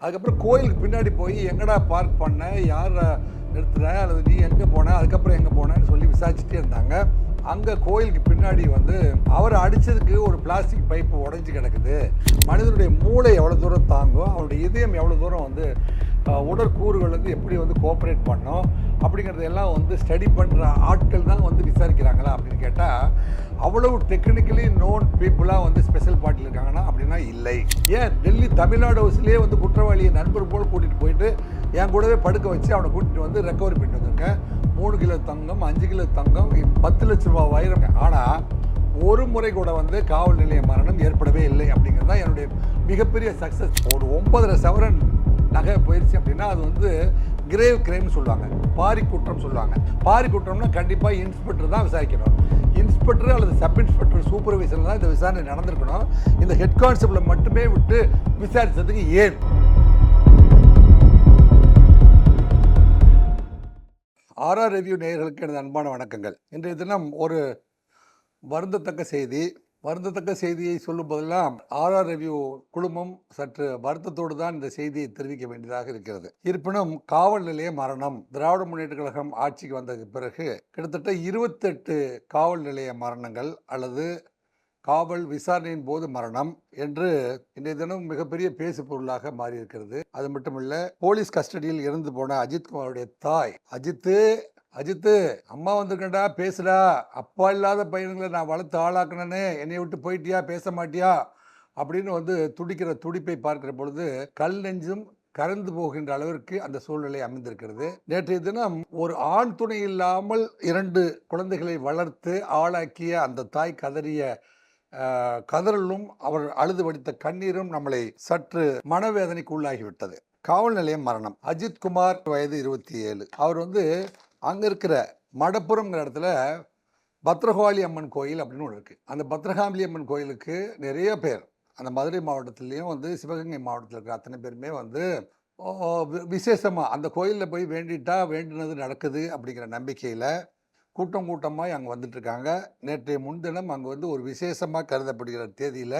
அதுக்கப்புறம் கோயிலுக்கு பின்னாடி போய் எங்கடா பார்க் பண்ண யார் நிறுத்துற அல்லது நீ எங்கே போன அதுக்கப்புறம் எங்கே போனேன்னு சொல்லி விசாரிச்சுட்டே இருந்தாங்க. அங்கே கோயிலுக்கு பின்னாடி வந்து அவரை அடித்ததுக்கு ஒரு பிளாஸ்டிக் பைப்பு உடைஞ்சு கிடக்குது. மனிதனுடைய மூளை எவ்வளோ தூரம் தாங்கும் அவருடைய இதயம் எவ்வளோ தூரம் வந்து உடற்கூறுகள் வந்து எப்படி வந்து கோஆப்ரேட் பண்ணும் அப்படிங்கிறதெல்லாம் வந்து ஸ்டடி பண்ணுற ஆட்கள் தான் வந்து விசாரிக்கிறாங்களா அப்படின்னு கேட்டால் அவ்வளவு டெக்னிக்கலி நோன் பீப்புளாக வந்து ஸ்பெஷல் பார்ட்டியில் இருக்காங்கன்னா அப்படின்னா இல்லை. ஏன்? டெல்லி தமிழ்நாடு ஹவுஸ்லேயே வந்து குற்றவாளியை நண்பர் போல் கூட்டிகிட்டு போயிட்டு என் கூடவே படுக்க வச்சு அவனை கூட்டிகிட்டு வந்து ரெக்கவரி பண்ணிட்டு வந்திருக்கேன். மூணு கிலோ தங்கம் அஞ்சு கிலோ தங்கம் பத்து லட்ச ரூபா வைரம். ஆனால் ஒரு முறை கூட வந்து காவல் நிலைய மரணம் ஏற்படவே இல்லை அப்படிங்கிறது தான் என்னுடைய மிகப்பெரிய சக்ஸஸ் ஒரு ஒன்பதரை சவரன் நகை போயிடுச்சு அப்படின்னா அது வந்து கிரேவ் கிரைம்னு சொல்லுவாங்க. பாரி குற்றம் சொல்லுவாங்க. பாரி குற்றம்னா கண்டிப்பாக இன்ஸ்பெக்டர் தான் விசாரிக்கணும். இன்ஸ்பெக்டர் அல்லது சப் இன்ஸ்பெக்டர் சூப்பர்வைசர் தான் இந்த விசாரணை நடந்திருக்கணும். இந்த ஹெட் கான்ஸ்டபிளை மட்டுமே விட்டு விசாரித்ததுக்கு ஏன்? ஆர்ஆர் ரெவ்யூ நேயர்களுக்கு எனது அன்பான வணக்கங்கள். இன்றைய தினம் ஒரு வருந்தத்தக்க செய்தி. வருந்தத்தக்க செய்தியை சொல்லும் போதெல்லாம் ஆர்ஆர் ரெவ்யூ குழுமம் சற்று வருத்தத்தோடு தான் இந்த செய்தியை தெரிவிக்க வேண்டியதாக இருக்கிறது. இருப்பினும் காவல் நிலைய மரணம் திராவிட முன்னேற்ற கழகம் ஆட்சிக்கு வந்ததுக்கு பிறகு கிட்டத்தட்ட இருபத்தெட்டு காவல் நிலைய மரணங்கள் அல்லது காவல் விசாரணையின் போது மரணம் என்று இன்றைய தினம் மிகப்பெரிய பேசு பொருளாக மாறியிருக்கிறது. அது மட்டுமல்ல போலீஸ் கஸ்டடியில் இறந்து போன அஜித் குமாருடைய தாய் அஜித்து அஜித்து அம்மா வந்திருக்கேன்டா பேசுடா. அப்பா இல்லாத பையனுங்களை நான் வளர்த்து ஆளாக்கணுன்னு என்னை விட்டு போயிட்டியா? பேச மாட்டியா? அப்படின்னு வந்து துடிக்கிற துடிப்பை பார்க்கிற பொழுது கல் நெஞ்சும் கறந்து போகின்ற அளவிற்கு அந்த சூழ்நிலை அமைந்திருக்கிறது. நேற்றைய தினம் ஒரு ஆண் துணை இல்லாமல் இரண்டு குழந்தைகளை வளர்த்து ஆளாக்கிய அந்த தாய் கதறிய கதறலும் அவர் அழுது வடித்த கண்ணீரும் நம்மளை சற்று மனவேதனைக்கு உள்ளாகிவிட்டது. காவல் நிலையம் மரணம். அஜித் குமார் வயது இருபத்தி ஏழு. அவர் வந்து அங்கே இருக்கிற மடப்புறம்ங்கிற இடத்துல பத்ரகாளி அம்மன் கோயில் அப்படின்னு ஒன்று இருக்குது அந்த பத்ரகாளி அம்மன் கோயிலுக்கு நிறைய பேர் அந்த மதுரை மாவட்டத்துலேயும் வந்து சிவகங்கை மாவட்டத்தில் இருக்கிற அத்தனை பேருமே வந்து விசேஷமாக அந்த கோயிலில் போய் வேண்டிட்டா வேண்டினது நடக்குது அப்படிங்கிற நம்பிக்கையில் கூட்டம் கூட்டமாக அங்கே வந்துட்டுருக்காங்க நேற்றைய முன்தினம் அங்கே வந்து ஒரு விசேஷமாக கருதப்படுகிற தேதியில்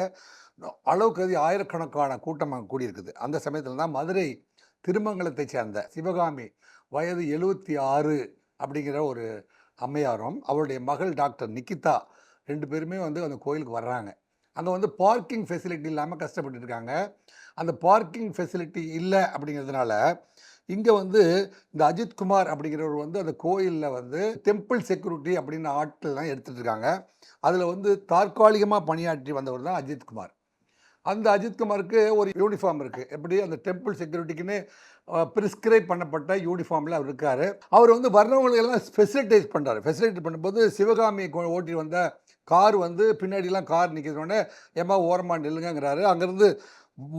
அளவுக்கு அதிக ஆயிரக்கணக்கான கூட்டம் அங்கே கூடியிருக்குது. அந்த சமயத்தில் தான் மதுரை திருமங்கலத்தை சேர்ந்த சிவகாமி வயது எழுபத்தி ஆறு அப்படிங்கிற ஒரு அம்மையாரும் அவருடைய மகள் டாக்டர் நிக்கிதா ரெண்டு பேருமே வந்து அந்த கோயிலுக்கு வர்றாங்க. அங்கே வந்து பார்க்கிங் ஃபெசிலிட்டி இல்லாமல் கஷ்டப்பட்டு இருக்காங்க அந்த பார்க்கிங் ஃபெசிலிட்டி இல்லை அப்படிங்கிறதுனால இங்கே வந்து இந்த அஜித் குமார் அப்படிங்கிறவர் வந்து அந்த கோயிலில் வந்து டெம்பிள் செக்யூரிட்டி அப்படின்னு ஆட்கள்லாம் எடுத்துகிட்டு இருக்காங்க அதில் வந்து தற்காலிகமாக பணியாற்றி வந்தவர் தான் அஜித் குமார். அந்த அஜித்குமாருக்கு ஒரு யூனிஃபார்ம் இருக்குது எப்படி? அந்த டெம்பிள் செக்யூரிட்டிக்குன்னு ப்ரிஸ்கிரைப் பண்ணப்பட்ட யூனிஃபார்மில் அவர் இருக்கார். அவர் வந்து வர்றவங்களுக்கெல்லாம் ஃபெசிலிட்டேட் பண்ணுறாரு ஃபெசிலிட்டேட் பண்ணும்போது சிவகாமி ஓட்டி வந்த கார் வந்து பின்னாடிலாம் கார் நிற்கிறோடனே ஏமா ஓரமாக நில்லுங்கிறாரு அங்கேருந்து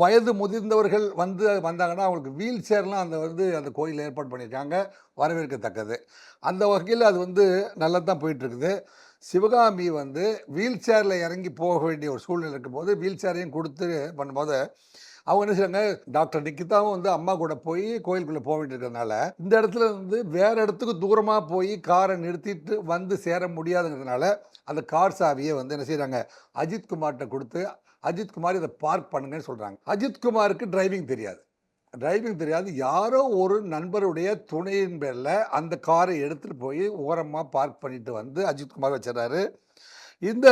வயது முதிர்ந்தவர்கள் வந்து வந்தாங்கன்னா அவங்களுக்கு வீல் சேர்லாம் அந்த வந்து அந்த கோயில் ஏற்பாடு பண்ணியிருக்காங்க. வரவேற்கத்தக்கது. அந்த வகையில் அது வந்து நல்லா தான் போயிட்டுருக்குது. சிவகாமி வந்து வீல் சேரில் இறங்கி போக வேண்டிய ஒரு சூழ்நிலை இருக்கும்போது வீல் சேரையும் கொடுத்து பண்ணும்போது அவங்க என்ன செய்கிறாங்க டாக்டர் நிக்கிதாவும் வந்து அம்மா கூட போய் கோயிலுக்குள்ளே போக வேண்டியிருக்கிறதுனால இந்த இடத்துல வந்து வேறு இடத்துக்கு தூரமாக போய் காரை நிறுத்திட்டு வந்து சேர முடியாதுங்கிறதுனால அந்த கார் சாவியை வந்து என்ன செய்கிறாங்க அஜித்குமார்கிட்ட கொடுத்து அஜித்குமார் இதை பார்க் பண்ணுங்கன்னு சொல்கிறாங்க அஜித்குமாருக்கு டிரைவிங் தெரியாது. டிரைவிங் தெரியாது. யாரோ ஒரு நண்பருடைய துணையின் பேரில் அந்த காரை எடுத்துகிட்டு போய் ஓரமாக பார்க் பண்ணிட்டு வந்து அஜித் குமார் வச்சிடறாரு. இந்த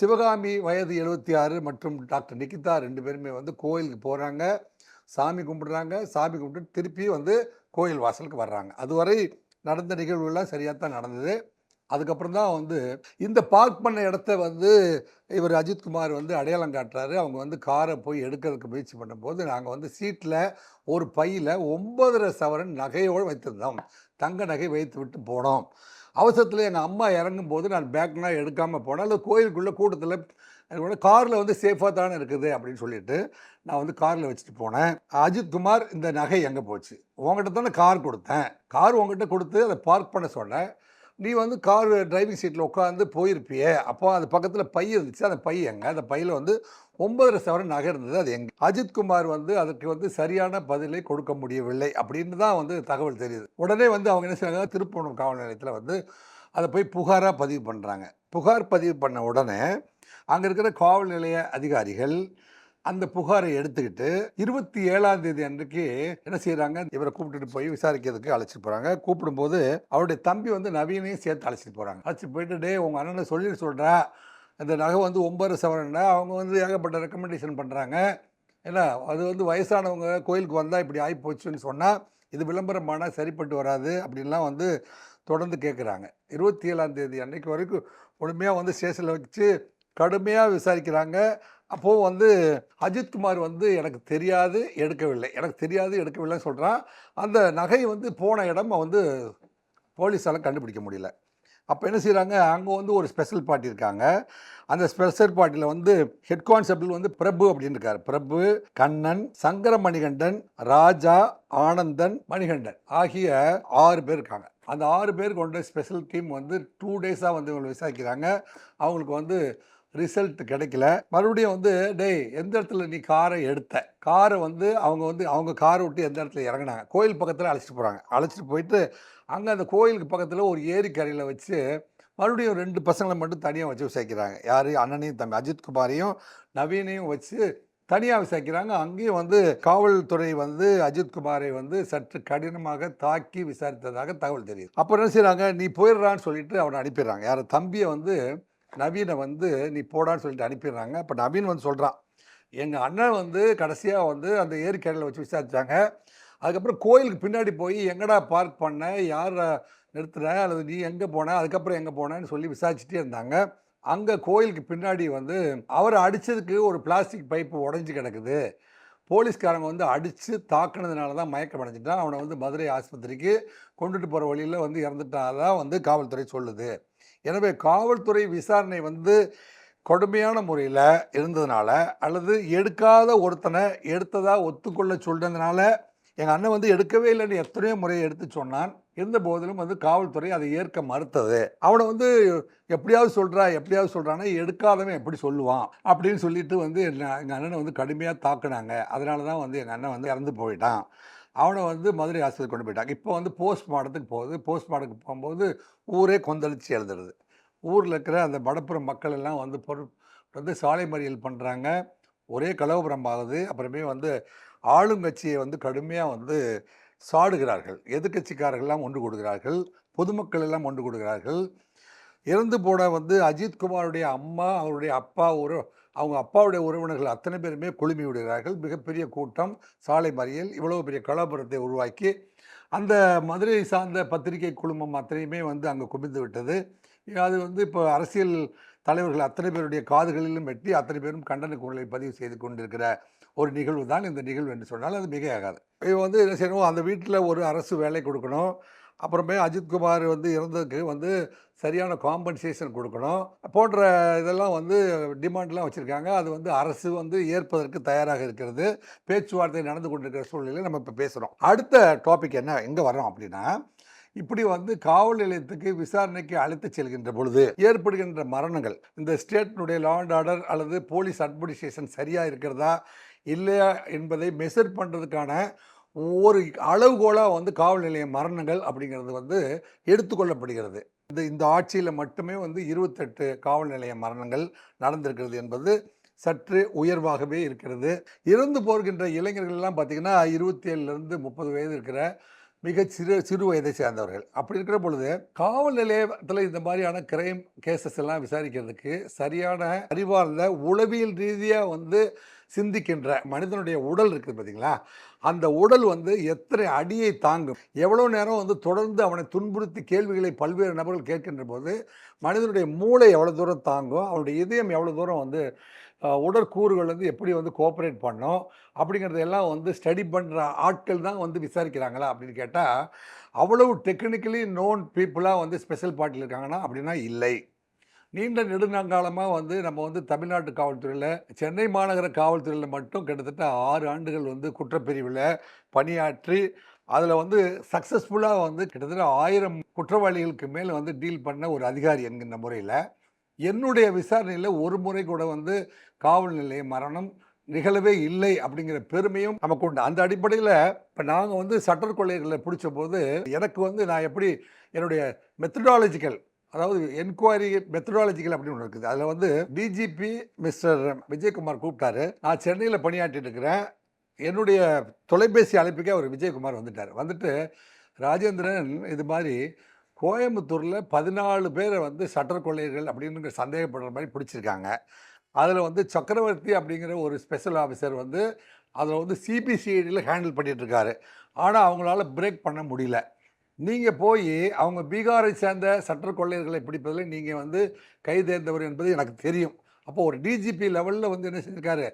சிவகாமி வயது எழுபத்தி ஆறு மற்றும் டாக்டர் நிகிதா ரெண்டு பேருமே வந்து கோயிலுக்கு போகிறாங்க சாமி கும்பிடுறாங்க. சாமி கும்பிட்டு திருப்பி வந்து கோயில் வாசலுக்கு வர்றாங்க. அதுவரை நடந்த நிகழ்வுகள்லாம் சரியாக தான் நடந்தது. அதுக்கப்புறம் தான் வந்து இந்த பார்க் பண்ண இடத்த வந்து இவர் அஜித்குமார் வந்து அடையாளம் காட்டுறாரு. அவங்க வந்து காரை போய் எடுக்கிறதுக்கு முயற்சி பண்ணும்போது நாங்கள் வந்து சீட்டில் ஒரு பையில் ஒன்பதரை சவரன் நகையோடு வைத்திருந்தோம். தங்க நகை வைத்து விட்டு போனோம். அவசரத்தில் எங்கள் அம்மா இறங்கும் போது நான் பேக்லாம் எடுக்காமல் போனேன். அல்லது கோயிலுக்குள்ளே கூட்டத்தில் காரில் வந்து சேஃபாக தானே இருக்குது அப்படின்னு சொல்லிட்டு நான் வந்து காரில் வச்சுட்டு போனேன். அஜித் குமார் இந்த நகை எங்கே போச்சு? உங்கள்கிட்ட தானே கார் கொடுத்தேன். கார் உங்ககிட்ட கொடுத்து அதை பார்க் பண்ண சொன்னேன். நீ வந்து கார் டிரைவிங் சீட்டில் உட்காந்து போயிருப்பியே அப்போ அது பக்கத்தில் பை இருந்துச்சு. அந்த பை எங்கே? அந்த பையில் வந்து ஒன்பதரை சவரன் நகை இருந்தது. அது எங்கே? அஜித் குமார் வந்து அதுக்கு வந்து சரியான பதிலை கொடுக்க முடியவில்லை அப்படின்னு தான் வந்து தகவல் தெரியுது. உடனே வந்து அவங்க என்ன செய்றாங்க திருப்பூணம் காவல் நிலையத்தில் வந்து அதை போய் புகாராக பதிவு பண்ணுறாங்க புகார் பதிவு பண்ண உடனே அங்கே இருக்கிற காவல் நிலைய அதிகாரிகள் அந்த புகாரை எடுத்துக்கிட்டு இருபத்தி ஏழாம் தேதி அன்றைக்கு என்ன செய்யறாங்க இவரை கூப்பிட்டுட்டு போய் விசாரிக்கிறதுக்கு அழைச்சிட்டு போறாங்க. கூப்பிடும்போது அவருடைய தம்பி வந்து நவீனையும் சேர்த்து அழைச்சிட்டு போறாங்க. அழைச்சிட்டு போயிட்டு டே உங்க அண்ணனை சொல்லி சொல்றா. இந்த நகை வந்து ஒன்பது சவரன்னா அவங்க வந்து ஏகப்பட்ட ரெக்கமெண்டேஷன் பண்றாங்க. ஏன்னா அது வந்து வயசானவங்க கோயிலுக்கு வந்தால் இப்படி ஆகி போச்சுன்னு சொன்னால் இது விளம்பரமானால் சரிப்பட்டு வராது அப்படின்லாம் வந்து தொடர்ந்து கேட்குறாங்க இருபத்தி ஏழாம் தேதி அன்னைக்கு வரைக்கும் முழுமையாக வந்து ஸ்டேஷனில் வச்சு கடுமையாக விசாரிக்கிறாங்க. அப்போது வந்து அஜித்குமார் வந்து எனக்கு தெரியாது எடுக்கவில்லை. எனக்கு தெரியாது எடுக்கவில்லைன்னு சொல்கிறான் அந்த நகை வந்து போன இடம் வந்து போலீஸால் கண்டுபிடிக்க முடியல. அப்போ என்ன செய்கிறாங்க அங்கே வந்து ஒரு ஸ்பெஷல் பார்ட்டி இருக்காங்க. அந்த ஸ்பெஷல் பார்ட்டியில் வந்து ஹெட் கான்ஸ்டபிள் வந்து பிரபு அப்படின்னு இருக்கார். பிரபு கண்ணன் சங்கர மணிகண்டன் ராஜா ஆனந்தன் மணிகண்டன் ஆகிய ஆறு பேர் இருக்காங்க. அந்த ஆறு பேர் கொண்ட ஸ்பெஷல் டீம் வந்து டூ டேஸாக வந்து இவங்களை விசாரிக்கிறாங்க. அவங்களுக்கு வந்து ரிசல்ட் கிடைக்கல. மறுபடியும் வந்து டேய் எந்த இடத்துல நீ காரை எடுத்த? காரை வந்து அவங்க வந்து அவங்க காரை விட்டு எந்த இடத்துல இறங்குனாங்க? கோயில் பக்கத்தில் அழைச்சிட்டு போகிறாங்க அழைச்சிட்டு போயிட்டு அங்கே அந்த கோயிலுக்கு பக்கத்தில் ஒரு ஏரிக்கரையில் வச்சு மறுபடியும் ரெண்டு பசங்களை மட்டும் தனியாக வச்சு விசாரிக்கிறாங்க. யார்? அண்ணனையும் தம்பி அஜித் குமாரையும் நவீனையும் வச்சு தனியாக விசாரிக்கிறாங்க. அங்கேயும் வந்து காவல்துறை வந்து அஜித் குமாரை வந்து சற்று கடினமாக தாக்கி விசாரித்ததாக தகவல் தெரியுது. அப்புறம் என்ன செய்கிறாங்க நீ போயிடுறான்னு சொல்லிட்டு அவனை அனுப்பிடுறாங்க. யார்? தம்பியை வந்து நவீனை வந்து நீ போடான்னு சொல்லிட்டு அனுப்பிடுறாங்க. அப்போ நவீன் வந்து சொல்கிறான் எங்கள் அண்ணன் வந்து கடைசியாக வந்து அந்த ஏரிக்கரையில் வச்சு விசாரித்தாங்க அதுக்கப்புறம் கோயிலுக்கு பின்னாடி போய் எங்கடா பார்க் பண்ண யார் நிறுத்துற அல்லது நீ எங்கே போன அதுக்கப்புறம் எங்கே போனேன்னு சொல்லி விசாரிச்சுட்டே இருந்தாங்க. அங்கே கோயிலுக்கு பின்னாடி வந்து அவரை அடித்ததுக்கு ஒரு பிளாஸ்டிக் பைப்பு உடஞ்சி கிடக்குது. போலீஸ்காரங்க வந்து அடித்து தாக்குனதுனால தான் மயக்கம் அடைஞ்சிட்டான். அவனை வந்து மதுரை ஆஸ்பத்திரிக்கு கொண்டுட்டு போகிற வழியில் வந்து இறந்துட்டாதான் வந்து காவல்துறை சொல்லுது. எனவே காவல்துறை விசாரணை வந்து கொடுமையான முறையில் இருந்ததுனால அல்லது எடுக்காத ஒருத்தனை எடுத்ததாக ஒத்துக்கொள்ள சொல்றதுனால எங்கள் அண்ணன் வந்து எடுக்கவே இல்லைன்னு எத்தனையோ முறையை எடுத்து சொன்னான். இருந்த போதிலும் வந்து காவல்துறை அதை ஏற்க மறுத்தது. அவனை வந்து எப்படியாவது சொல்கிறா எப்படியாவது சொல்கிறான்னா எடுக்காதவன் எப்படி சொல்லுவான் அப்படின்னு சொல்லிட்டு வந்து எங்கள் அண்ணனை வந்து கடுமையாக தாக்குனாங்க. அதனால தான் வந்து எங்கள் அண்ணன் வந்து இறந்து போயிட்டான். அவனை வந்து மதுரை ஆஸ்பத்திரி கொண்டு போயிட்டாங்க. இப்போ வந்து போஸ்ட் மார்ட்டத்துக்கு போகுது. போஸ்ட் போகும்போது ஊரே கொந்தளிச்சு எழுதுறது ஊரில் இருக்கிற அந்த வடப்புறம் மக்கள் எல்லாம் வந்து பொருள் வந்து சாலை மறியல் பண்ணுறாங்க ஒரே கலவரம் ஆகுது அப்புறமே வந்து ஆளுங்கட்சியை வந்து கடுமையாக வந்து சாடுகிறார்கள். எதிர்க்கட்சிக்காரர்கள்லாம் ஒன்று கொடுக்கிறார்கள் பொதுமக்கள் எல்லாம் ஒன்று கொடுக்கிறார்கள் இறந்து போன வந்து அஜித் குமாருடைய அம்மா அவருடைய அப்பா ஒரு அவங்க அப்பாவுடைய உறவினர்கள் அத்தனை பேருமே குழுமி விடுகிறார்கள் மிகப்பெரிய கூட்டம் சாலை மறியல் இவ்வளோ பெரிய கலாபுரத்தை உருவாக்கி அந்த மதுரை சார்ந்த பத்திரிகை குழுமம் அத்தனையுமே வந்து அங்கே குமிந்து விட்டது. அது வந்து இப்போ அரசியல் தலைவர்கள் அத்தனை பேருடைய காதுகளிலும் வெட்டி அத்தனை பேரும் கண்டன குரலை பதிவு செய்து கொண்டிருக்கிற ஒரு நிகழ்வு தான் இந்த நிகழ்வு என்று சொன்னால் அது மிகையாகாது. இவன் வந்து என்ன செய்யணும்? அந்த வீட்டில் ஒரு அரசு வேலை கொடுக்கணும். அப்புறமே அஜித்குமார் வந்து இறந்ததுக்கு வந்து சரியான காம்பன்சேஷன் கொடுக்கணும். போன்ற இதெல்லாம் வந்து டிமாண்ட்லாம் வச்சுருக்காங்க. அது வந்து அரசு வந்து ஏற்பதற்கு தயாராக இருக்கிறது. பேச்சுவார்த்தை நடந்து கொண்டிருக்கிற சூழ்நிலையில் நம்ம இப்போ பேசுகிறோம் அடுத்த டாபிக் என்ன? எங்கே வரோம் அப்படின்னா இப்படி வந்து காவல் நிலையத்துக்கு விசாரணைக்கு அழைத்து செல்கின்ற பொழுது ஏற்படுகின்ற மரணங்கள் இந்த ஸ்டேட்டினுடைய லா அண்ட் ஆர்டர் அல்லது போலீஸ் அட்மினிஸ்ட்ரேஷன் சரியாக இருக்கிறதா இல்லையா என்பதை மெஷர் பண்ணுறதுக்கான ஒரு அளவுகோலாக வந்து காவல் நிலைய மரணங்கள் அப்படிங்கிறது வந்து எடுத்துக்கொள்ளப்படுகிறது. இந்த இந்த ஆட்சியில் மட்டுமே வந்து இருபத்தெட்டு காவல் நிலைய மரணங்கள் நடந்திருக்கிறது என்பது சற்று உயர்வாகவே இருக்கிறது. இறந்து போகின்ற இளைஞர்கள்லாம் பார்த்திங்கன்னா பார்த்தீங்கன்னா இருபத்தி ஏழுலேருந்து முப்பது வயது இருக்கிற மிக சிறு சிறு வயதை சேர்ந்தவர்கள். அப்படி இருக்கிற பொழுது காவல் நிலையத்தில் இந்த மாதிரியான கிரைம் கேசஸ் எல்லாம் விசாரிக்கிறதுக்கு சரியான அறிவார்ந்த உளவியல் ரீதியாக வந்து சிந்திக்கின்ற மனிதனுடைய உடல் இருக்குது பார்த்தீங்களா? அந்த உடல் வந்து எத்தனை அடியை தாங்கும். எவ்வளோ நேரம் வந்து தொடர்ந்து அவனை துன்புறுத்தி கேள்விகளை பல்வேறு நபர்கள் கேட்கின்ற போது மனிதனுடைய மூளை எவ்வளோ தூரம் தாங்கும் அவனுடைய இதயம் எவ்வளோ தூரம் வந்து உடற்கூறுகள் வந்து எப்படி வந்து கோஆப்ரேட் பண்ணும் அப்படிங்கிறதெல்லாம் வந்து ஸ்டடி பண்ணுற ஆட்கள் தான் வந்து விசாரிக்கிறாங்களா அப்படின்னு கேட்டால் அவ்வளவு டெக்னிக்கலி நோன் பீப்புளாக வந்து ஸ்பெஷல் பார்ட்டியில் இருக்காங்கன்னா அப்படின்னா இல்லை. நீண்ட நெடுங்காலமாக வந்து நம்ம வந்து தமிழ்நாட்டு காவல்துறையில் சென்னை மாநகர காவல்துறையில் மட்டும் கிட்டத்தட்ட ஆறு ஆண்டுகள் வந்து குற்றப்பிரிவில் பணியாற்றி அதில் வந்து சக்ஸஸ்ஃபுல்லாக வந்து கிட்டத்தட்ட ஆயிரம் குற்றவாளிகளுக்கு மேலே வந்து டீல் பண்ண ஒரு அதிகாரி என்கின்ற முறையில் என்னுடைய விசாரணையில் ஒரு முறை கூட வந்து காவல் நிலைய மரணம் நிகழவே இல்லை அப்படிங்கிற பெருமையும் நமக்கு உண்டு. அந்த அடிப்படையில் இப்போ நாங்கள் வந்து சட்டர் கொள்ளைகளை பிடிச்ச போது எனக்கு வந்து நான் எப்படி என்னுடைய மெத்தடாலஜிக்கல் அதாவது என்கொயரி மெத்தடாலஜிக்கல் அப்படின்னு ஒன்று இருக்குது. அதில் வந்து டிஜிபி மிஸ்டர் விஜயகுமார் கூப்பிட்டாரு. நான் சென்னையில் பணியாற்றிட்டு இருக்கிறேன். என்னுடைய தொலைபேசி அழைப்புக்கே அவர் விஜயகுமார் வந்துட்டார். வந்துட்டு ராஜேந்திரன் இது மாதிரி கோயம்புத்தூரில் பதினாலு பேரை வந்து சட்டர் கொள்ளையர்கள் அப்படின்னு சந்தேகப்படுற மாதிரி பிடிச்சிருக்காங்க. அதில் வந்து சக்கரவர்த்தி அப்படிங்கிற ஒரு ஸ்பெஷல் ஆஃபீஸர் வந்து அதில் வந்து சிபிசிஐடியில் ஹேண்டில் பண்ணிகிட்ருக்காரு ஆனால் அவங்களால பிரேக் பண்ண முடியல. நீங்கள் போய் அவங்க பீகாரை சேர்ந்த சட்ட கொள்ளையர்களை பிடிப்பதில் நீங்கள் வந்து கைதேர்ந்தவர் என்பது எனக்கு தெரியும். அப்போ ஒரு டிஜிபி லெவலில் வந்து என்ன செஞ்சிருக்காரு?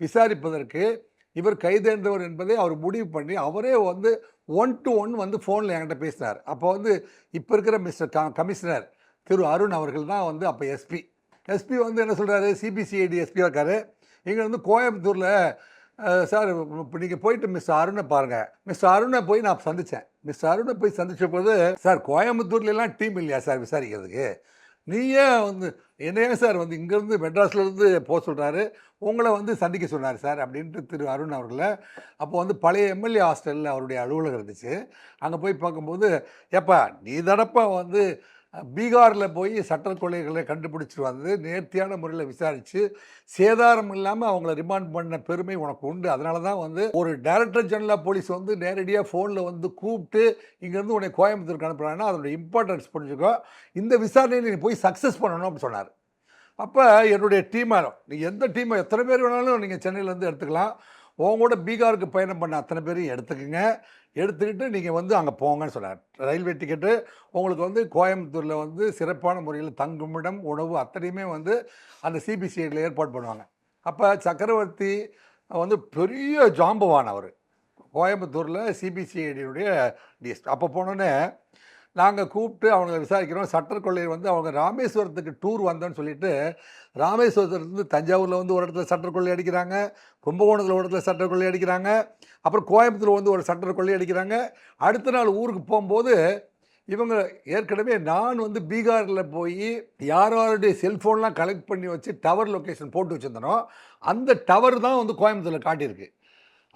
விசாரிப்பதற்கு இவர் கைதேர்ந்தவர் என்பதை அவர் முடிவு பண்ணி அவரே வந்து ஒன் டு ஒன் வந்து ஃபோனில் என்கிட்ட பேசினார். அப்போ வந்து இப்போ இருக்கிற மிஸ்டர் க கமிஷனர் திரு அருண் அவர்கள் தான் வந்து அப்போ எஸ்பி எஸ்பி வந்து என்ன சொல்கிறாரு சிபிசிஐடி எஸ்பியாக இருக்கார். இங்கே வந்து கோயம்புத்தூரில் சார் இப்போ நீங்கள் போயிட்டு மிஸ்டர் அருணை பாருங்கள் மிஸ்டர் அருணை போய் நான் சந்தித்தேன் மிஸ்டர் அருணை போய் சந்திச்ச போது சார் கோயம்புத்தூர்லலாம் டீம் இல்லையா சார் விசாரிக்கிறதுக்கு? நீயே வந்து என்னையே சார் வந்து இங்கேருந்து மெட்ராஸ்லேருந்து போக சொல்கிறாரு உங்களை வந்து சந்திக்க சொன்னார் சார் அப்படின்ட்டு திரு அருண் அவர்களை. அப்போ வந்து பழைய எம்எல்ஏ ஹாஸ்டலில் அவருடைய அலுவலகம் இருந்துச்சு. அங்கே போய் பார்க்கும்போது ஏப்பா நீ தடப்பா வந்து பீகாரில் போய் சட்ட கொலைகளை கண்டுபிடிச்சிட்டு வந்து நேர்த்தியான முறையில் விசாரித்து சேதாரம் இல்லாமல் அவங்கள ரிமாண்ட் பண்ண பெருமை உனக்கு உண்டு. அதனால தான் வந்து ஒரு டைரக்டர் ஜெனரல் போலீஸ் வந்து நேரடியாக ஃபோனில் வந்து கூப்பிட்டு இங்கேருந்து உன்னை கோயம்புத்தூருக்கு அனுப்புகிறாங்கன்னா அதோடய இம்பார்ட்டன்ஸ் புரிஞ்சுக்கோ. இந்த விசாரணையில் நீ போய் சக்ஸஸ் பண்ணணும் அப்படின்னு சொன்னார். அப்போ என்னுடைய டீமாக நீ எந்த டீமை எத்தனை பேர் வேணாலும் நீங்கள் சென்னையிலேருந்து எடுத்துக்கலாம். உங்க கூட பீகாருக்கு பயணம் பண்ண அத்தனை பேரையும் எடுத்துக்கோங்க. எடுத்துக்கிட்டு நீங்கள் வந்து அங்கே போங்கன்னு சொன்னார். ரயில்வே டிக்கெட்டு உங்களுக்கு வந்து கோயம்புத்தூரில் வந்து சிறப்பான முறையில் தங்குமிடம் உணவு அத்தனையுமே வந்து அந்த சிபிசிஐடியில் ஏற்பாடு பண்ணுவாங்க. அப்போ சக்கரவர்த்தி வந்து பெரிய ஜாம்பவான் அவர். கோயம்புத்தூரில் சிபிசிஐடியுடைய டிஎஸ்பி அப்போ போனோன்னே நாங்கள் கூப்பிட்டு அவங்கள விசாரிக்கிறோம். சட்டர் கொள்ளையர் வந்து அவங்க ராமேஸ்வரத்துக்கு டூர் வந்தோன்னு சொல்லிட்டு ராமேஸ்வரத்துலேருந்து தஞ்சாவூரில் வந்து ஒரு இடத்துல சட்டர் கொள்ளை அடிக்கிறாங்க. கும்பகோணத்தில் ஒரு இடத்துல சட்டர் கொள்ளை அடிக்கிறாங்க. அப்புறம் கோயம்புத்தூர் வந்து ஒரு சட்டர் கொள்ளை அடிக்கிறாங்க. அடுத்த நாள் ஊருக்கு போகும்போது இவங்க ஏற்கனவே நான் வந்து பீகாரில் போய் யார் யாருடைய செல்ஃபோன்லாம் கலெக்ட் பண்ணி வச்சு டவர் லொக்கேஷன் போட்டு வச்சுருந்தனோ அந்த டவர் தான் வந்து கோயம்புத்தூரில் காட்டியிருக்கு.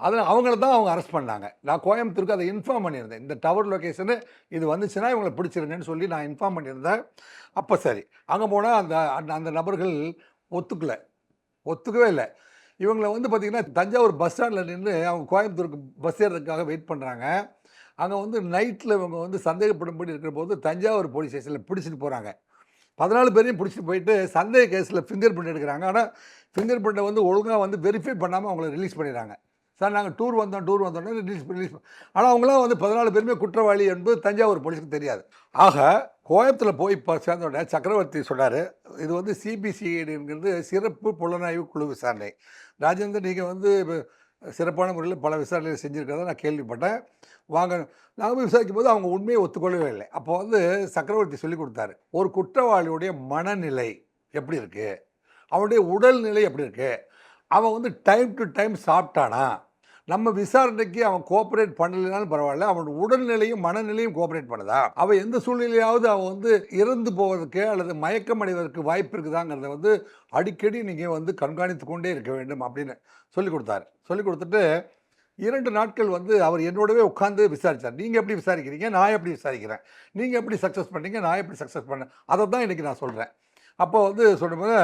அதில் அவங்கள தான் அவங்க அரெஸ்ட் பண்ணாங்க. நான் கோயம்புத்தூருக்கு அதை இன்ஃபார்ம் பண்ணியிருந்தேன். இந்த டவர் லொக்கேஷனு இது வந்துச்சுன்னா இவங்களை பிடிச்சிருங்கன்னு சொல்லி நான் இன்ஃபார்ம் பண்ணியிருந்தேன். அப்போ சரி அங்கே போனால் அந்த அந்த அந்த நபர்கள் ஒத்துக்கலை. ஒத்துக்கவே இல்லை. இவங்களை வந்து பார்த்திங்கன்னா தஞ்சாவூர் பஸ் ஸ்டாண்டில் நின்று அவங்க கோயம்புத்தூருக்கு பஸ் ஏறதுக்காக வெயிட் பண்ணுறாங்க அங்கே வந்து நைட்டில் இவங்க வந்து சந்தேகப்படும்படி இருக்கிற போது தஞ்சாவூர் போலீஸ் ஸ்டேஷனில் பிடிச்சிட்டு போகிறாங்க பதினாலு பேரையும் பிடிச்சிட்டு போயிட்டு சந்தேக கேஸில் ஃபிங்கர் பிரிண்ட் எடுக்கிறாங்க. ஆனால் ஃபிங்கர் பிரிண்ட்டை வந்து ஒழுங்காக வந்து வெரிஃபை பண்ணாமல் அவங்கள ரிலீஸ் பண்ணிடுறாங்க. சார் நாங்கள் டூர் வந்தோம் டூர் வந்தோன்னே ரிலீஸ் ரிலீஸ் ஆனால் அவங்களாம் வந்து பதினாலு பேருமே குற்றவாளி என்பது தஞ்சாவூர் போலீஸுக்கு தெரியாது. ஆக கோயம்புத்தூரில் போய் இப்போ சேர்ந்த உடனே சக்கரவர்த்தி சொன்னார் இது வந்து சிபிசிஐடிங்கிறது சிறப்பு புலனாய்வு குழு விசாரணை. ராஜேந்தர் நீங்கள் வந்து சிறப்பான முறையில் பல விசாரணைகள் செஞ்சுருக்கிறத நான் கேள்விப்பட்டேன். வாங்க நாங்கள் போய் விசாரிக்கும் போது அவங்க உண்மையை ஒத்துக்கொள்ளவே இல்லை. அப்போ வந்து சக்கரவர்த்தி சொல்லி கொடுத்தாரு ஒரு குற்றவாளியுடைய மனநிலை எப்படி இருக்குது அவனுடைய உடல்நிலை எப்படி இருக்குது அவன் வந்து டைம் டு டைம் சாப்பிட்டானா? நம்ம விசாரணைக்கு அவன் கோஆப்ரேட் பண்ணலைனாலும் பரவாயில்ல அவனோட உடல்நிலையும் மனநிலையும் கோஆப்ரேட் பண்ணுதா? அவன் எந்த சூழ்நிலையாவது அவன் வந்து இறந்து போவதற்கு அல்லது மயக்கம் அடைவதற்கு வாய்ப்பு இருக்குதாங்கிறத வந்து அடிக்கடி நீங்கள் வந்து கண்காணித்து கொண்டே இருக்க வேண்டும் அப்படின்னு சொல்லி கொடுத்தாரு. சொல்லி கொடுத்துட்டு இரண்டு நாட்கள் வந்து அவர் என்னோடவே உட்காந்து விசாரித்தார் நீங்கள் எப்படி விசாரிக்கிறீங்க? நான் எப்படி விசாரிக்கிறேன்? நீங்கள் எப்படி சக்ஸஸ் பண்ணீங்க? நான் எப்படி சக்ஸஸ் பண்ணேன் அதை தான் இன்றைக்கி நான் சொல்கிறேன் அப்போ வந்து சொல்லும்போது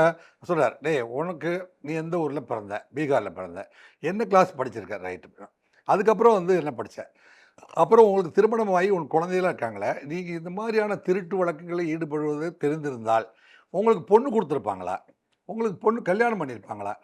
சொல்கிறார் டேய் உனக்கு நீ எந்த ஊரில் பிறந்த? பீகாரில் பிறந்த? என்ன கிளாஸ் படிச்சிருக்க? ரைட்டு அதுக்கப்புறம் வந்து என்ன படித்த அப்புறம் உங்களுக்கு திருமணமாகி உன் குழந்தையெல்லாம் இருக்காங்களே நீங்கள் இந்த மாதிரியான திருட்டு வழக்குகளில் ஈடுபடுவது தெரிந்திருந்தால் உங்களுக்கு பொண்ணு கொடுத்துருப்பாங்களா? உங்களுக்கு பொண்ணு கல்யாணம் பண்ணியிருப்பாங்களா?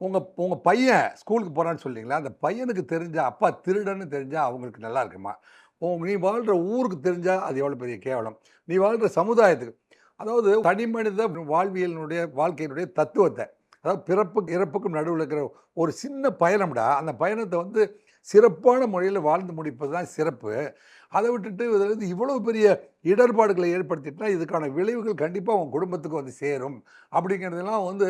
உங்கள் உங்கள் பையன் ஸ்கூலுக்கு போகிறான்னு சொல்லிங்களா அந்த பையனுக்கு தெரிஞ்சால் அப்பா திருடன்னு தெரிஞ்சால் அவங்களுக்கு நல்லா இருக்குமா? உங்க நீ வாழ்கிற ஊருக்கு தெரிஞ்சால் அது எவ்வளோ பெரிய கேவலம்? நீ வாழ்கிற சமுதாயத்துக்கு அதாவது தனி மனித வாழ்வியலினுடைய வாழ்க்கையினுடைய தத்துவத்தை அதாவது பிறப்புக்கு இறப்புக்கும் நடுவில் இருக்கிற ஒரு சின்ன பயணம்டா அந்த பயணத்தை வந்து சிறப்பான முறையில் வாழ்ந்து முடிப்பது தான் சிறப்பு. அதை விட்டுட்டு இதில் வந்து இவ்வளோ பெரிய இடர்பாடுகளை ஏற்படுத்திட்டுனா இதுக்கான விளைவுகள் கண்டிப்பாக அவன் குடும்பத்துக்கு வந்து சேரும். அப்படிங்கிறதெல்லாம் வந்து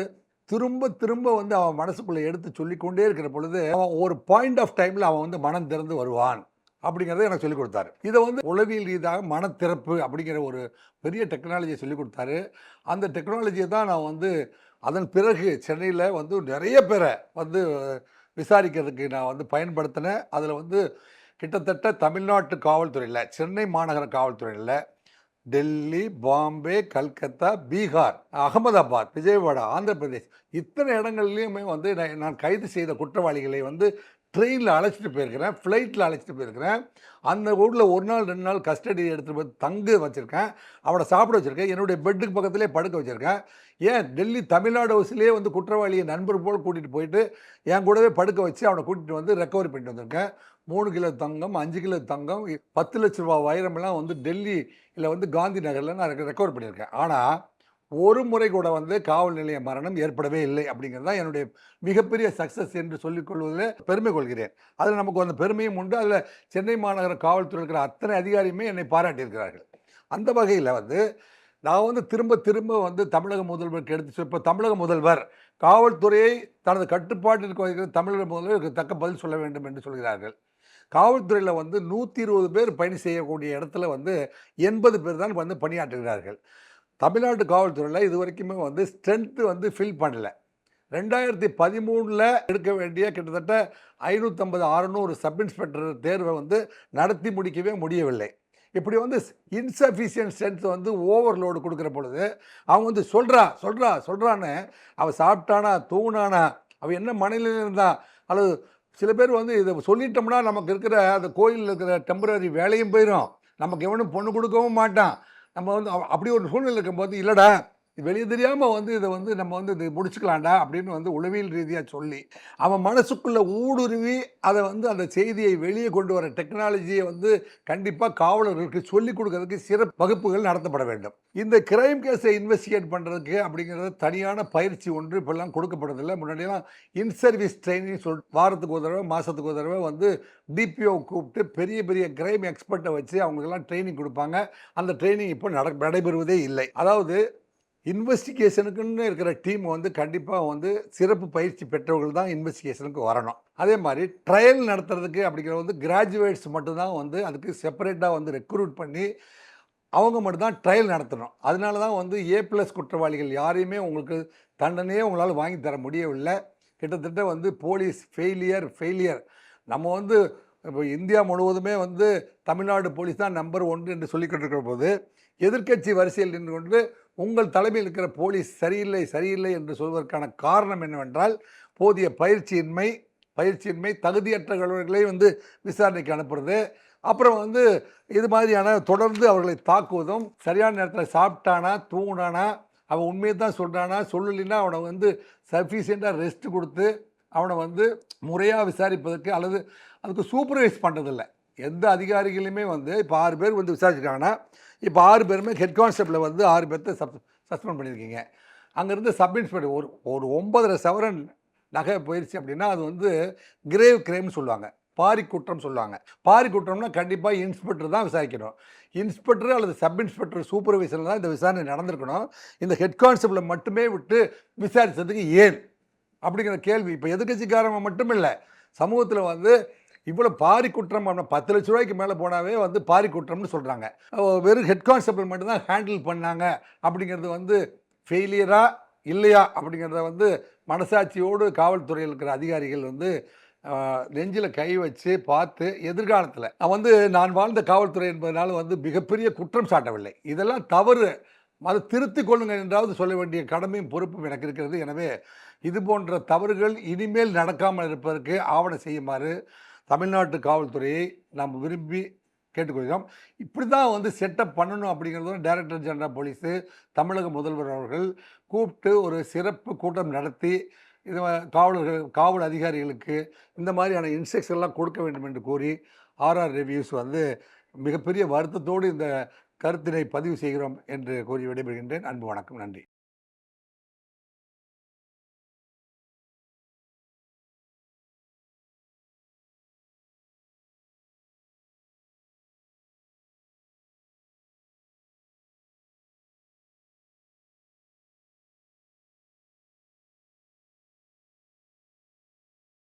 திரும்ப திரும்ப வந்து அவன் மனசுக்குள்ளே எடுத்து சொல்லிக்கொண்டே இருக்கிற பொழுது அவன் ஒரு பாயிண்ட் ஆஃப் டைமில் அவன் வந்து மனம் திறந்து வருவான். அப்படிங்கிறத எனக்கு சொல்லிக் கொடுத்தாரு. இதை வந்து உளவியல் ரீதியாக மனத்திறப்பு அப்படிங்கிற ஒரு பெரிய டெக்னாலஜியை சொல்லிக் கொடுத்தாரு. அந்த டெக்னாலஜியை தான் நான் வந்து அதன் பிறகு சென்னையில் வந்து நிறைய பேரை வந்து விசாரிக்கிறதுக்கு நான் வந்து பயன்படுத்தினேன். அதில் வந்து கிட்டத்தட்ட தமிழ்நாட்டு காவல்துறையில் சென்னை மாநகர காவல்துறையில் டெல்லி பாம்பே கல்கத்தா பீகார் அகமதாபாத் விஜயவாடா ஆந்திர பிரதேஷ் இத்தனை இடங்கள்லையுமே வந்து நான் நான் கைது செய்த குற்றவாளிகளை வந்து ட்ரெயினில் அழைச்சிட்டு போயிருக்கிறேன் ஃப்ளைட்டில் அழைச்சிட்டு போயிருக்கிறேன். அந்த ஊரில் ஒரு நாள் ரெண்டு நாள் கஸ்டடி எடுத்துகிட்டு போய் தங்க வச்சுருக்கேன். அவனை சாப்பிட வச்சுருக்கேன். என்னுடைய பெட்டுக்கு பக்கத்துலேயே படுக்க வச்சுருக்கேன். ஏன்? டெல்லி தமிழ்நாடு ஹவுஸ்லேயே வந்து குற்றவாளியை நண்பர் போல் கூட்டிகிட்டு போயிட்டு என் கூடவே படுக்க வச்சு அவனை கூட்டிகிட்டு வந்து ரெக்கவரி பண்ணிட்டு வந்திருக்கேன். மூணு கிலோ தங்கம் அஞ்சு கிலோ தங்கம் பத்து லட்ச ரூபா வைரமெல்லாம் வந்து டெல்லியில் வந்து காந்தி நகரில் நான் ரெக்கவர் பண்ணியிருக்கேன். ஆனால் ஒரு முறை கூட வந்து காவல் நிலைய மரணம் ஏற்படவே இல்லை அப்படிங்கிறது தான் என்னுடைய மிகப்பெரிய சக்ஸஸ் என்று சொல்லிக்கொள்வதில் பெருமை கொள்கிறேன். அதில் நமக்கு அந்த பெருமையும் உண்டு. அதில் சென்னை மாநகர காவல்துறை இருக்கிற அத்தனை அதிகாரியுமே என்னை பாராட்டியிருக்கிறார்கள். அந்த வகையில் வந்து நான் வந்து திரும்ப திரும்ப வந்து தமிழக முதல்வருக்கு எடுத்து சொல் இப்போ தமிழக முதல்வர் காவல்துறையை தனது கட்டுப்பாட்டிற்கு வைக்கிற தமிழக முதல்வர் தக்க பதில் சொல்ல வேண்டும் என்று சொல்கிறார்கள். காவல்துறையில் வந்து நூற்றி இருபது பேர் பயணி செய்யக்கூடிய இடத்துல வந்து எண்பது பேர் தான் வந்து பணியாற்றுகிறார்கள். தமிழ்நாட்டு காவல்துறையில் இது வரைக்குமே வந்து ஸ்ட்ரென்த்து வந்து ஃபில் பண்ணல. ரெண்டாயிரத்தி பதிமூணில் எடுக்க வேண்டிய கிட்டத்தட்ட ஐநூற்றம்பது அறுநூறு சப் இன்ஸ்பெக்டர் தேர்வை வந்து நடத்தி முடிக்கவே முடியவில்லை. இப்படி வந்து இன்சஃபிஷியன்ட் ஸ்ட்ரென்த் வந்து ஓவர்லோடு கொடுக்குற பொழுது அவங்க வந்து சொல்கிறா சொல்கிறா சொல்கிறான்னு அவள் சாப்பிட்டானா தூங்கினானா அவள் என்ன மனநிலையில் இருந்தா அல்லது சில பேர் வந்து இதை சொல்லிட்டோம்னா நமக்கு இருக்கிற அந்த கோயிலில் இருக்கிற டெம்பரரி வேலையும் போயிடும் நமக்கு எவனும் பொண்ணு கொடுக்கவும் மாட்டான். நம்ம வந்து அப்படி ஒரு சூழ்நிலை இருக்கும்போது இல்லைடா வெளியே தெரியாமல் வந்து இதை வந்து நம்ம வந்து இது முடிச்சுக்கலாம்டா அப்படின்னு வந்து உளவியல் ரீதியாக சொல்லி அவன் மனசுக்குள்ளே ஊடுருவி அதை வந்து அந்த செய்தியை வெளியே கொண்டு வர டெக்னாலஜியை வந்து கண்டிப்பாக காவலர்களுக்கு சொல்லிக் கொடுக்கறதுக்கு சிறப்பு வகுப்புகள் நடத்தப்பட வேண்டும். இந்த கிரைம் கேஸை இன்வெஸ்டிகேட் பண்ணுறதுக்கு அப்படிங்கிறது தனியான பயிற்சி ஒன்று இப்போல்லாம் கொடுக்கப்படுறதில்லை முன்னாடியெல்லாம் இன் சர்வீஸ் ட்ரைனிங் சொல் வாரத்துக்கு ஒரு தடவை மாதத்துக்கு ஒரு தடவை வந்து டிபிஓ கூப்பிட்டு பெரிய பெரிய கிரைம் எக்ஸ்பர்ட்டை வச்சு அவங்களுக்கெல்லாம் ட்ரைனிங் கொடுப்பாங்க. அந்த ட்ரைனிங் இப்போ நட நடைபெறுவதே இல்லை. அதாவது இன்வெஸ்டிகேஷனுக்குன்னு இருக்கிற டீம் வந்து கண்டிப்பாக வந்து சிறப்பு பயிற்சி பெற்றவர்கள் தான் இன்வெஸ்டிகேஷனுக்கு வரணும். அதே மாதிரி ட்ரையல் நடத்துறதுக்கு அப்படிங்கிற வந்து கிராஜுவேட்ஸ் மட்டும்தான் வந்து அதுக்கு செப்பரேட்டாக வந்து ரெக்ரூட் பண்ணி அவங்க மட்டும்தான் ட்ரையல் நடத்தணும். அதனால தான் வந்து ஏ ப்ளஸ் குற்றவாளிகள் யாரையுமே உங்களுக்கு தண்டனையே உங்களால் வாங்கி தர முடியவில்லை. கிட்டத்தட்ட வந்து போலீஸ் ஃபெயிலியர் ஃபெயிலியர் நம்ம வந்து இப்போ இந்தியா முழுவதுமே வந்து தமிழ்நாடு போலீஸ் தான் நம்பர் ஒன்று என்று சொல்லிக்கிட்டு இருக்கிற போது எதிர்க்கட்சி வரிசையில் நின்று கொண்டு உங்கள் தலைமையில் இருக்கிற போலீஸ் சரியில்லை சரியில்லை என்று சொல்வதற்கான காரணம் என்னவென்றால் போதிய பயிற்சியின்மை பயிற்சியின்மை தகுதியற்றவர்களை வந்து விசாரணைக்கு அனுப்புறது. அப்புறம் வந்து இது மாதிரியான தொடர்ந்து அவர்களை தாக்குவதும் சரியான நேரத்தில் சாப்பிட்டானா தூங்கினானா அவன் உண்மையை தான் சொல்கிறானா சொல்லலைன்னா அவனை வந்து சஃபிஷியண்ட்டாக ரெஸ்ட் கொடுத்து அவனை வந்து முறையாக விசாரிப்பதற்கு அல்லது அதுக்கு சூப்பர்வைஸ் பண்ணுறதில்ல எந்த அதிகாரிகளுமே வந்து இப்போ ஆறு பேர் வந்து விசாரிச்சிருக்காங்கன்னா இப்போ ஆறு பேருமே ஹெட் கான்ஸ்டபிளை வந்து ஆறு பேர்த்த சப் சஸ்பெண்ட் பண்ணியிருக்கீங்க. அங்கேருந்து சப் இன்ஸ்பெக்டர் ஒரு ஒரு ஒன்பதரை சவரன் நகை போயிடுச்சு அப்படின்னா அது வந்து கிரேவ் கிரைம்னு சொல்லுவாங்க. பாரி குற்றம் சொல்லுவாங்க. பாரி குற்றம்னா கண்டிப்பாக இன்ஸ்பெக்டர் தான் விசாரிக்கணும். இன்ஸ்பெக்டர் அல்லது சப் இன்ஸ்பெக்டர் சூப்பர்வைசர் தான் இந்த விசாரணை நடந்திருக்கணும். இந்த ஹெட் கான்ஸ்டபிளை மட்டுமே விட்டு விசாரித்ததுக்கு ஏன் அப்படிங்கிற கேள்வி இப்போ எதிர்கட்சிக்காரங்க மட்டும் இல்லை சமூகத்தில் வந்து இவ்வளோ பாரி குற்றம் அப்படின்னா பத்து லட்ச ரூபாய்க்கு மேலே போனாவே வந்து பாரி குற்றம்னு சொல்கிறாங்க வெறும் ஹெட் கான்ஸ்டபிள் மட்டும்தான் ஹேண்டில் பண்ணாங்க. அப்படிங்கிறது வந்து ஃபெயிலியரா இல்லையா? அப்படிங்கிறத வந்து மனசாட்சியோடு காவல்துறையில் இருக்கிற அதிகாரிகள் வந்து நெஞ்சில் கை வச்சு பார்த்து எதிர்காலத்தில். நான் வந்து நான் வாழ்ந்த காவல்துறை என்பதனால வந்து மிகப்பெரிய குற்றம் சாட்டவில்லை. இதெல்லாம் தவறு. அதை திருத்தி கொள்ளுங்கள் என்றாவது சொல்ல வேண்டிய கடமையும் பொறுப்பும் எனக்கு இருக்கிறது. எனவே இது போன்ற தவறுகள் இனிமேல் நடக்காமல் இருப்பதற்கு ஆவணம் செய்யுமாறு தமிழ்நாட்டு காவல்துறையை நாம் விரும்பி கேட்டுக்கொள்கிறோம். இப்படி தான் வந்து செட்டப் பண்ணணும் அப்படிங்கிறதும் டைரக்டர் ஜெனரல் போலீஸு தமிழக முதல்வர் அவர்கள் கூப்பிட்டு ஒரு சிறப்பு கூட்டம் நடத்தி இது காவலர்கள் காவல் அதிகாரிகளுக்கு இந்த மாதிரியான இன்ஸ்ட்ரக்ஷன்லாம் கொடுக்க வேண்டும் என்று கூறி ஆர்ஆர் ரிவ்யூஸ் வந்து மிகப்பெரிய வருத்தத்தோடு இந்த கருத்தினை பதிவு செய்கிறோம் என்று கூறி விடைபெறுகின்றேன். அன்பு வணக்கம் நன்றி.